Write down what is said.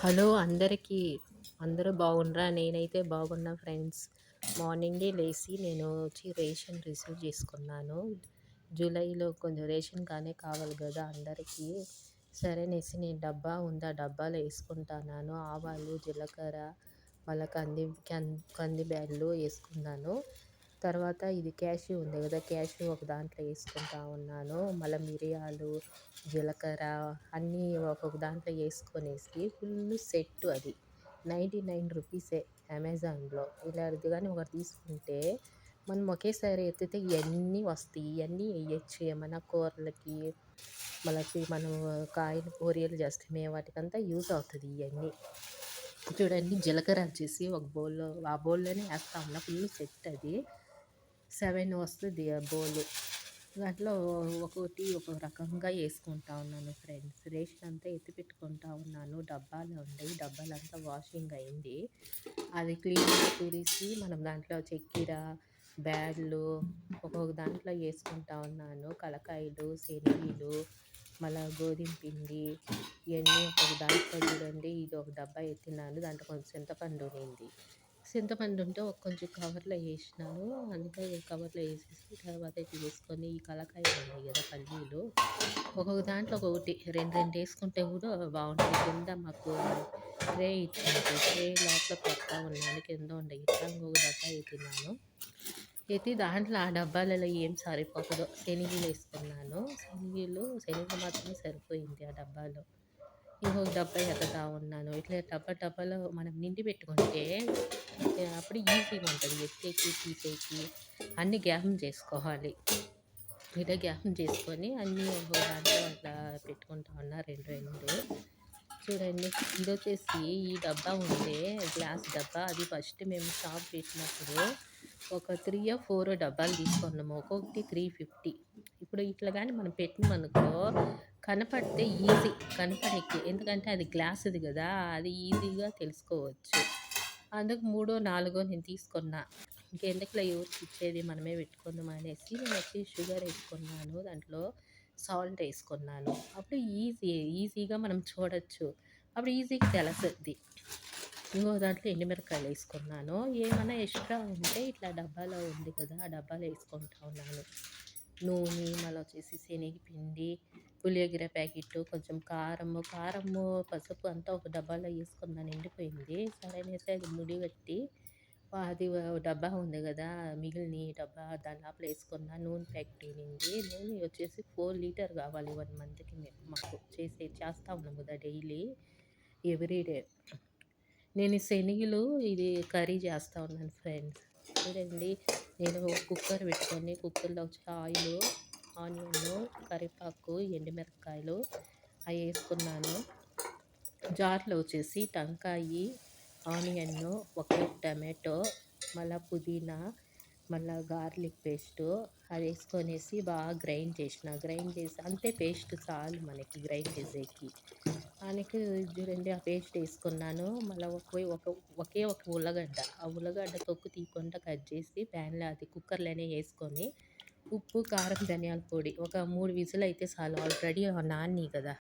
Hello అందరికీ అందరూ బాగుండ్రా? నేనైతే బాగున్నా ఫ్రెండ్స్. మార్నింగే లేచి నేను వచ్చి రేషన్ రిసీవ్ చేసుకున్నాను. జూలైలో కొంచెం రేషన్ కానీ కావాలి కదా అందరికీ. సరే అనేసి నేను డబ్బా ఉందా? డబ్బాలో వేసుకుంటున్నాను. ఆవాలు జీలకర్ర మళ్ళీ కంది కంది బ్యాళ్ళు వేసుకున్నాను. తర్వాత ఇది క్యాషు ఉంది కదా క్యాషు ఒక దాంట్లో వేసుకుంటా ఉన్నాను. మళ్ళీ మిరియాలు జీలకర్ర అన్నీ ఒక్కొక్క దాంట్లో వేసుకొనేసి ఫుల్ సెట్ అది. నైంటీ నైన్ రూపీసే అమెజాన్లో. ఇలాంటిది కానీ ఒకటి తీసుకుంటే మనం ఒకేసారి ఎత్తితే ఇవన్నీ వస్తాయి. ఇవన్నీ వేయచ్చు. ఏమైనా కూరలకి మళ్ళీ మనం కాయలు కూరలు చేస్తే వాటికంతా యూజ్ అవుతుంది ఇవన్నీ చూడండి జీలకర్ర వచ్చేసి ఒక బౌల్లో ఆ బౌల్లోనే వేస్తా ఉన్నా. ఫుల్ సెట్ అది. సెవెన్ వస్తుంది ఆ బౌల్. దాంట్లో ఒక్కొక్కటి ఒక రకంగా వేసుకుంటా ఉన్నాను ఫ్రెండ్స్. రేషన్ అంతా ఎత్తి పెట్టుకుంటా ఉన్నాను. డబ్బాలు ఉన్నాయి. డబ్బాలంతా వాషింగ్ అయింది. అది క్లీన్గా తురిసి మనం దాంట్లో చక్కెర బ్యాడ్లు ఒక్కొక్క దాంట్లో వేసుకుంటా ఉన్నాను. కలకాయలు శనగలు మళ్ళీ గోధుమ పిండి ఇవన్నీ ఒక దాంట్లో చూడండి. ఇది ఒక డబ్బా ఎత్తినాను దాంట్లో కొంచెం చింతపండు ఉంది చింతపండు ఉంటే ఒక కొంచెం కవర్లో వేసినాను అందుకే కవర్లో వేసేసి తర్వాత తీసుకొని ఈ కలకాయలు ఉన్నాయి కదా పల్లీలు. ఒక్కొక్క దాంట్లో ఒకటి రెండు రెండు వేసుకుంటే కూడా బాగుంటుంది కింద మాకు ట్రే ఇచ్చింది ట్రే లోపల పెడతా ఉన్నాను కింద ఉండే. ఇట్లా ఇంకొక డబ్బా ఎత్తినాను. ఎత్తి దాంట్లో ఆ డబ్బాలలో ఏం సరిపోతుందో శనగలు వేసుకున్నాను. శనగలు శనగలు మాత్రమే సరిపోయింది ఆ డబ్బాలో. ఇంకొక డబ్బా ఎత్తుతా ఉన్నాను ఇట్లా డబ్బా డబ్బాలో మనం నిండి పెట్టుకుంటే అప్పుడు ఈజీగా ఉంటుంది. ఎత్తేకి తీసేకి అన్ని గ్యాపం చేసుకోవాలి. ఇట్లా గ్యాపం చేసుకొని అన్నీ ఒక దాంట్లో అట్లా పెట్టుకుంటా ఉన్నా రెండు రెండు. చూడండి ఇది వచ్చేసి ఈ డబ్బా ఉండే గ్లాస్ డబ్బా. అది ఫస్ట్ మేము షాప్ పెట్టినప్పుడు ఒక త్రీ ఫోర్ డబ్బాలు తీసుకున్నాము. ఒక్కొక్కటి త్రీ ఫిఫ్టీ ఇప్పుడు ఇట్లా కానీ మనం పెట్టినామనుకో కనపడితే ఈజీ కనపడేకి. ఎందుకంటే అది గ్లాసుది కదా అది ఈజీగా తెలుసుకోవచ్చు. అందుకు మూడో నాలుగో నేను తీసుకున్నా. ఇంకెందుకులో ఎవరికి ఇచ్చేది మనమే పెట్టుకుందాం అనేసి నేను వచ్చి షుగర్ వేసుకున్నాను. దాంట్లో సాల్ట్ వేసుకున్నాను. అప్పుడు ఈజీ ఈజీగా మనం చూడొచ్చు. అప్పుడు ఈజీగా తెలుస్తుంది ఇంకో దాంట్లో ఎండుమిరకాయలు వేసుకున్నాను. ఏమైనా ఎక్స్ట్రా ఉంటే ఇట్లా డబ్బాలో ఉంది కదా ఆ డబ్బాలో వేసుకుంటా ఉన్నాను. నూనె మళ్ళీ వచ్చేసి శనగపిండి పులియోగిర ప్యాకెట్ కొంచెం కారము కారము పసుపు అంతా ఒక డబ్బాలో వేసుకున్నాను ఎండిపోయింది. సరే అది ముడి పెట్టి అది డబ్బా ఉంది కదా మిగిలిన డబ్బా దాని లోపల వేసుకున్న నూనె ప్యాకెట్ అయినింది నూనె వచ్చేసి ఫోర్ లీటర్ కావాలి వన్ మంత్కి మేము మాకు చేసే చేస్తూ ఉన్నాం కదా డైలీ ఎవ్రీడే నేను శనగలు ఇది కర్రీ చేస్తూ ఉన్నాను ఫ్రెండ్స్. చూడండి నేను కుక్కర్ పెట్టుకొని కుక్కర్లో వచ్చి ఆయిల్ ఆనియన్ కరివేపాకు ఎండుమిరపకాయలు అవి వేసుకున్నాను. జార్లో వచ్చేసి టంకాయి ఆనియన్ ఒక టమాటో మళ్ళీ పుదీనా మళ్ళీ గార్లిక్ పేస్టు అది వేసుకొనేసి బాగా గ్రైండ్ చేసిన. గ్రైండ్ చేసి అంతే పేస్ట్ చాలు మనకి గ్రైండ్ చేసేకి. దానికి చూడండి ఆ పేస్ట్ వేసుకున్నాను. మళ్ళీ ఒక ఒక ఒకే ఒక ఉల్లగడ్డ ఆ ఉల్లగడ్డ తొక్కు తీయకుండా కట్ చేసి ప్యాన్లో అది కుక్కర్లోనే వేసుకొని ఉప్పు కారం ధనియాల పొడి ఒక మూడు విజులు అయితే చాలు. ఆల్రెడీ నాని కదా.